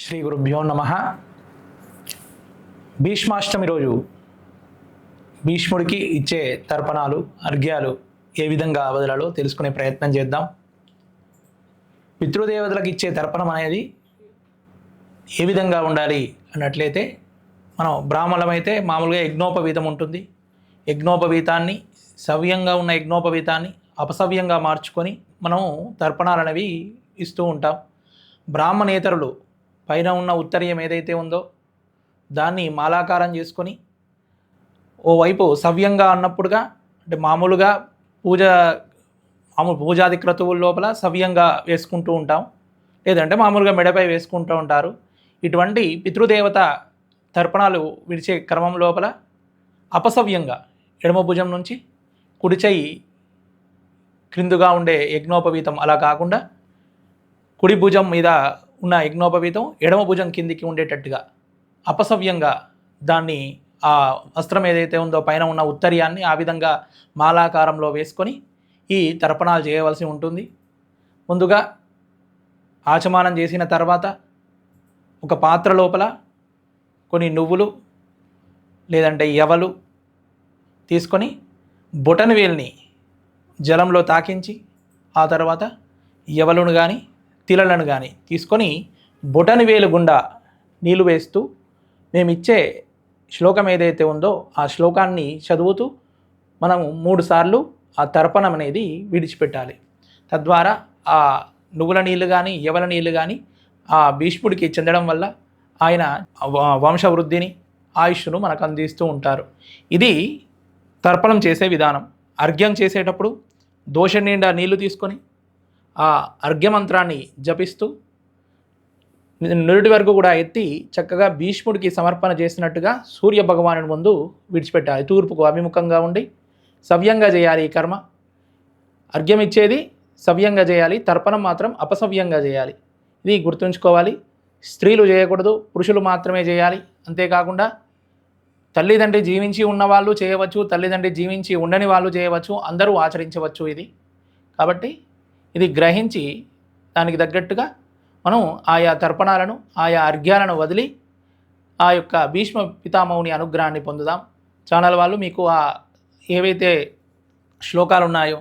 శ్రీ గురుభ్యో నమ. భీష్మాష్టమి రోజు భీష్ముడికి ఇచ్చే తర్పణాలు అర్ఘ్యాలు ఏ విధంగా వదలాలో తెలుసుకునే ప్రయత్నం చేద్దాం. పితృదేవతలకు ఇచ్చే తర్పణం అనేది ఏ విధంగా ఉండాలి అన్నట్లయితే మనం బ్రాహ్మణమైతే మామూలుగా యజ్ఞోపవీతం ఉంటుంది. యజ్ఞోపవీతాన్ని సవ్యంగా ఉన్న యజ్ఞోపవీతాన్ని అపసవ్యంగా మార్చుకొని మనం తర్పణాలు అనేవి ఇస్తూ ఉంటాం. బ్రాహ్మణేతరులు పైన ఉన్న ఉత్తరీయం ఏదైతే ఉందో దాన్ని మాలాకారం చేసుకొని ఓవైపు సవ్యంగా అన్నప్పుడుగా అంటే మామూలుగా పూజ మామూలు పూజాది క్రతువుల లోపల సవ్యంగా వేసుకుంటూ ఉంటాం. లేదంటే మామూలుగా మెడపై వేసుకుంటూ ఉంటారు. ఇటువంటి పితృదేవత తర్పణాలు విడిచే క్రమం లోపల అపసవ్యంగా ఎడమ భుజం నుంచి కుడిచేయి క్రిందుగా ఉండే యజ్ఞోపవీతం అలా కాకుండా కుడి భుజం మీద ఉన్న యజ్ఞోపవీతం ఎడమ భుజం కిందికి ఉండేటట్టుగా అపసవ్యంగా దాన్ని ఆ వస్త్రం ఏదైతే ఉందో పైన ఉన్న ఉత్తరీయాన్ని ఆ విధంగా మాలాకారంలో వేసుకొని ఈ తర్పణాలు చేయవలసి ఉంటుంది. ముందుగా ఆచమానం చేసిన తర్వాత ఒక పాత్ర లోపల కొన్ని నువ్వులు లేదంటే ఎవలు తీసుకొని బొటన వేల్ని జలంలో తాకించి ఆ తర్వాత ఎవలును కానీ తిలలను కానీ తీసుకొని బొటని వేలు గుండా నీళ్ళు వేస్తూ మేమిచ్చే శ్లోకం ఏదైతే ఉందో ఆ శ్లోకాన్ని చదువుతూ మనం మూడుసార్లు ఆ తర్పణం అనేది విడిచిపెట్టాలి. తద్వారా ఆ నువ్వుల నీళ్ళు కానీ ఎవల నీళ్ళు కానీ ఆ భీష్ముడికి చెందడం వల్ల ఆయన వంశవృద్ధిని ఆయుష్ను మనకు అందిస్తూ ఉంటారు. ఇది తర్పణం చేసే విధానం. అర్ఘ్యం చేసేటప్పుడు దోష నిండా నీళ్ళు తీసుకొని ఆ అర్ఘ్యమంత్రాన్ని జపిస్తూ నురుటి వరకు కూడా ఎత్తి చక్కగా భీష్ముడికి సమర్పణ చేసినట్టుగా సూర్య భగవానుడి ముందు విడిచిపెట్టాలి. తూర్పుకు అభిముఖంగా ఉండి సవ్యంగా చేయాలి ఈ కర్మ. అర్ఘ్యం ఇచ్చేది సవ్యంగా చేయాలి తర్పణం మాత్రం అపసవ్యంగా చేయాలి. ఇది గుర్తుంచుకోవాలి. స్త్రీలు చేయకూడదు పురుషులు మాత్రమే చేయాలి. అంతేకాకుండా తల్లిదండ్రి జీవించి ఉన్నవాళ్ళు చేయవచ్చు తల్లిదండ్రి జీవించి ఉండని వాళ్ళు చేయవచ్చు అందరూ ఆచరించవచ్చు ఇది. కాబట్టి ఇది గ్రహించి దానికి తగ్గట్టుగా మనం ఆయా తర్పణాలను ఆయా అర్ఘ్యాలను వదిలి ఆ యొక్క భీష్మ పితామహుని అనుగ్రహాన్ని పొందుదాం. ఛానల్ వాళ్ళు మీకు ఆ ఏవైతే శ్లోకాలు ఉన్నాయో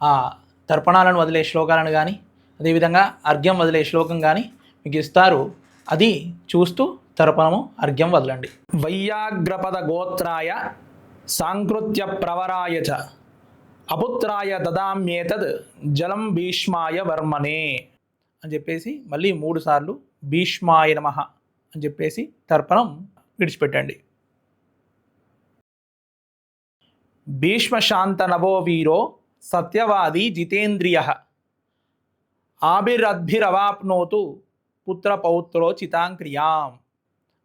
ఆ తర్పణాలను వదిలే శ్లోకాలను కానీ అదేవిధంగా అర్ఘ్యం వదిలే శ్లోకం కానీ మీకు ఇస్తారు. అది చూస్తూ తర్పణము అర్ఘ్యం వదలండి. వైయాగ్రపద గోత్రాయ సాంకృత్య ప్రవరాయ చ. అపుత్రాయ దదామ్యేతద్ జలం భీష్మాయ వర్మనే అని చెప్పేసి మళ్ళీ మూడు సార్లు భీష్మాయ నమ అని చెప్పేసి తర్పణం విడిచిపెట్టండి. భీష్మ శాంత నవో వీరో సత్యవాది జితేంద్రియ ఆభిరద్భిరవాప్నోతు పుత్ర పౌత్రో చితాంక్రియాం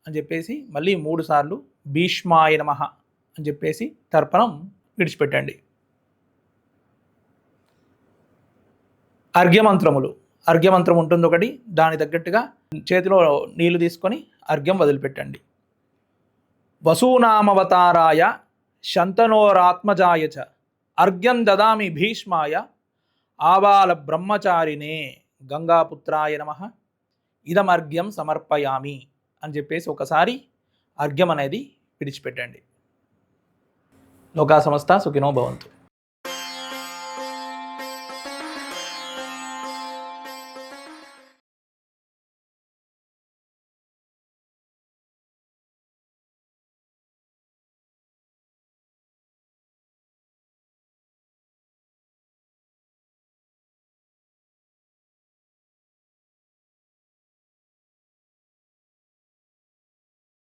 అని చెప్పేసి మళ్ళీ మూడు సార్లు భీష్మాయ నమ అని చెప్పేసి తర్పణం విడిచిపెట్టండి. అర్ఘ్యమంత్రములు. అర్ఘ్యమంత్రం ఉంటుంది ఒకటి దాని తగ్గట్టుగా చేతిలో నీళ్ళు తీసుకొని అర్ఘ్యం వదిలిపెట్టండి. వసూనామవతారాయ శంతనోరాత్మజాయ చ అర్ఘ్యం దదామి భీష్మాయ. ఆవాల బ్రహ్మచారినే గంగాపుత్రాయ నమ. ఇదమర్ఘ్యం సమర్పయామి అని చెప్పేసి ఒకసారి అర్ఘ్యం అనేది విడిచిపెట్టండి. లోకా సంస్థ సుఖినో భవంతు.